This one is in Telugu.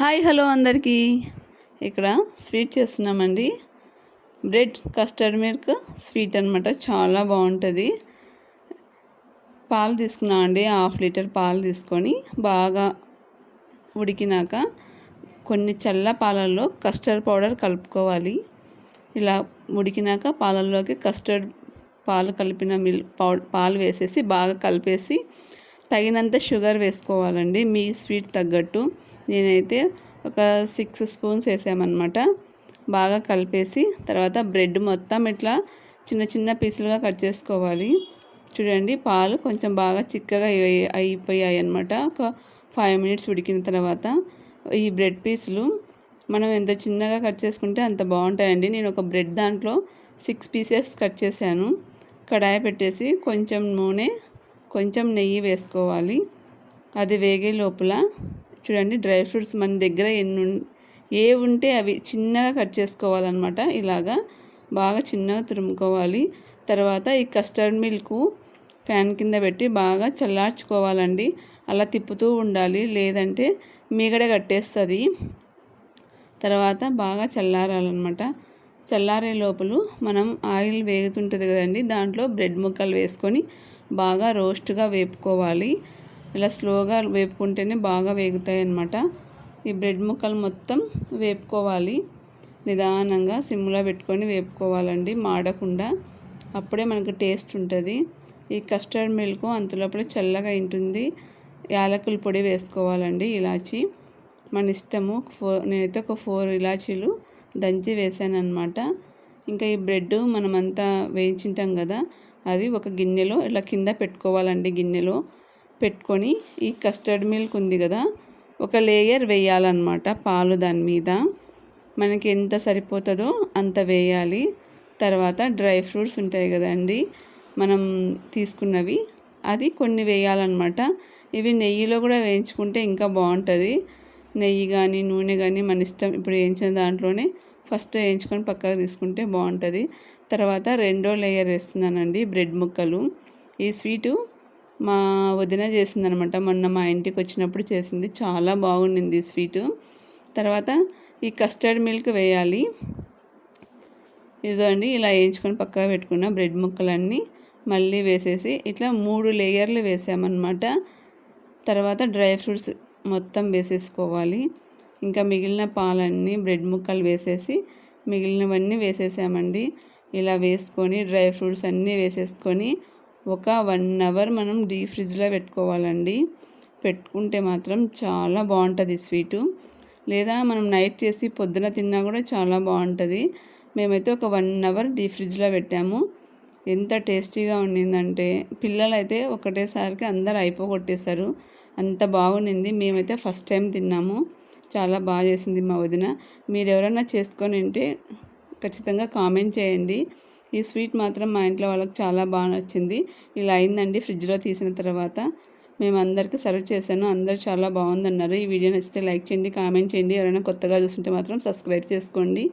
హాయ్ హలో అందరికీ. ఇక్కడ స్వీట్ చేస్తున్నామండి. బ్రెడ్ కస్టర్డ్ మిల్క్ స్వీట్ అనమాట చాలా బాగుంటుంది. పాలు తీసుకున్నామండి హాఫ్ లీటర్ పాలు తీసుకొని బాగా ఉడికినాక కొన్ని చల్ల పాలల్లో కస్టర్డ్ పౌడర్ కలుపుకోవాలి. ఇలా ఉడికినాక పాలల్లోకి కస్టర్డ్ పాలు కలిపిన మిల్ పాలు వేసేసి బాగా కలిపేసి తగినంత షుగర్ వేసుకోవాలండి. మీ స్వీట్ తగ్గట్టు. నేనైతే ఒక సిక్స్ స్పూన్స్ వేసామన్నమాట. బాగా కలిపేసి తర్వాత బ్రెడ్ మొత్తం ఇట్లా చిన్న చిన్న పీసులుగా కట్ చేసుకోవాలి. చూడండి పాలు కొంచెం బాగా చిక్కగా అయిపోయాయి అనమాట ఒక ఫైవ్ మినిట్స్ ఉడికిన తర్వాత ఈ బ్రెడ్ పీసులు మనం ఎంత చిన్నగా కట్ చేసుకుంటే అంత బాగుంటాయండి. నేను ఒక బ్రెడ్ దాంట్లో సిక్స్ పీసెస్ కట్ చేశాను. కడాయి పెట్టేసి కొంచెం నూనె కొంచెం నెయ్యి వేసుకోవాలి. అది వేగే లోపల చూడండి డ్రై ఫ్రూట్స్ మన దగ్గర ఎన్ని ఏ ఉంటే అవి చిన్నగా కట్ చేసుకోవాలన్నమాట. ఇలాగా బాగా చిన్నగా తురుముకోవాలి. తర్వాత ఈ కస్టర్డ్ మిల్క్ ఫ్యాన్ కింద పెట్టి బాగా చల్లార్చుకోవాలండి. అలా తిప్పుతూ ఉండాలి. లేదంటే మీగడ కట్టేస్తుంది. తర్వాత బాగా చల్లారాలన్నమాట. చల్లారే లోపల మనం ఆయిల్ వేగుతుంటుంది కదండి దాంట్లో బ్రెడ్ ముక్కలు వేసుకొని బాగా రోస్ట్గా వేపుకోవాలి. ఇలా స్లోగా వేపుకుంటేనే బాగా వేగుతాయి అన్నమాట ఈ బ్రెడ్ ముక్కలు మొత్తం వేపుకోవాలి. నిదానంగా సిమ్లో పెట్టుకొని వేపుకోవాలండి మాడకుండా. అప్పుడే మనకు టేస్ట్ ఉంటుంది. ఈ కస్టర్డ్ మిల్క్ అంతలోపల చల్లగా ఉంటుంది. యాలకుల పొడి వేసుకోవాలండి ఇలాచి. మన ఇష్టము ఫోర్ నేనైతే ఒక ఫోర్ ఇలాచీలు దంచి వేసాను అనమాట ఇంకా ఈ బ్రెడ్ మనమంతా వేయించుంటాం కదా అవి ఒక గిన్నెలో ఇలా కింద పెట్టుకోవాలండి గిన్నెలో. పెట్టుకొని ఈ కస్టర్డ్ మిల్క్ ఉంది కదా ఒక లేయర్ వేయాలన్నమాట పాలు దాని మీద. మనకి ఎంత సరిపోతుందో అంత వేయాలి. తర్వాత డ్రై ఫ్రూట్స్ ఉంటాయి కదండి మనం తీసుకున్నవి అది కొన్ని వేయాలన్నమాట. ఇవి నెయ్యిలో కూడా వేయించుకుంటే ఇంకా బాగుంటుంది. నెయ్యి కానీ నూనె కానీ మన ఇష్టం ఇప్పుడు వేయించిన దాంట్లోనే ఫస్ట్ వేయించుకొని పక్కకు తీసుకుంటే బాగుంటుంది. తర్వాత రెండో లేయర్ వేస్తున్నానండి బ్రెడ్ ముక్కలు. ఈ స్వీటు మా వదిన చేసిందనమాట. మొన్న మా ఇంటికి వచ్చినప్పుడు చేసింది. చాలా బాగుండింది స్వీటు. తర్వాత ఈ కస్టర్డ్ మిల్క్ వేయాలి. ఇదండి ఇలా వేయించుకొని పక్కగా పెట్టుకున్న బ్రెడ్ ముక్కలన్నీ మళ్ళీ వేసేసి ఇట్లా మూడు లేయర్లు వేసామన్నమాట తర్వాత డ్రై ఫ్రూట్స్ మొత్తం వేసేసుకోవాలి. ఇంకా మిగిలిన పాలన్నీ బ్రెడ్ ముక్కలు వేసేసి మిగిలినవన్నీ వేసేసామండి. ఇలా వేసుకొని డ్రై ఫ్రూట్స్ అన్నీ వేసేసుకొని ఒక వన్ అవర్ మనం డీప్ ఫ్రిడ్జ్లో పెట్టుకోవాలండి. పెట్టుకుంటే మాత్రం చాలా బాగుంటుంది స్వీటు. లేదా మనం నైట్ చేసి పొద్దున తిన్నా కూడా చాలా బాగుంటుంది. మేమైతే ఒక వన్ అవర్ డీప్ ఫ్రిడ్జ్లో పెట్టాము. ఎంత టేస్టీగా ఉండిందంటే పిల్లలైతే ఒకటేసారికి అందరు అయిపోగొట్టేశారు. అంత బాగుండింది. మేమైతే ఫస్ట్ టైం తిన్నాము. చాలా బాగా చేసింది మా వదిన. మీరు ఎవరైనా చేసుకొని ఉంటే ఖచ్చితంగా కామెంట్ చేయండి. ఈ స్వీట్ మాత్రం మా ఇంట్లో వాళ్ళకి చాలా బాగా నచ్చింది. ఇలా అయిందండి ఫ్రిడ్జ్లో తీసిన తర్వాత. మేము అందరికీ సర్వ్ చేశాను. అందరు చాలా బాగుందన్నారు. ఈ వీడియో నచ్చితే లైక్ చేయండి కామెంట్ చేయండి. ఎవరైనా కొత్తగా చూస్తుంటే మాత్రం సబ్స్క్రైబ్ చేసుకోండి.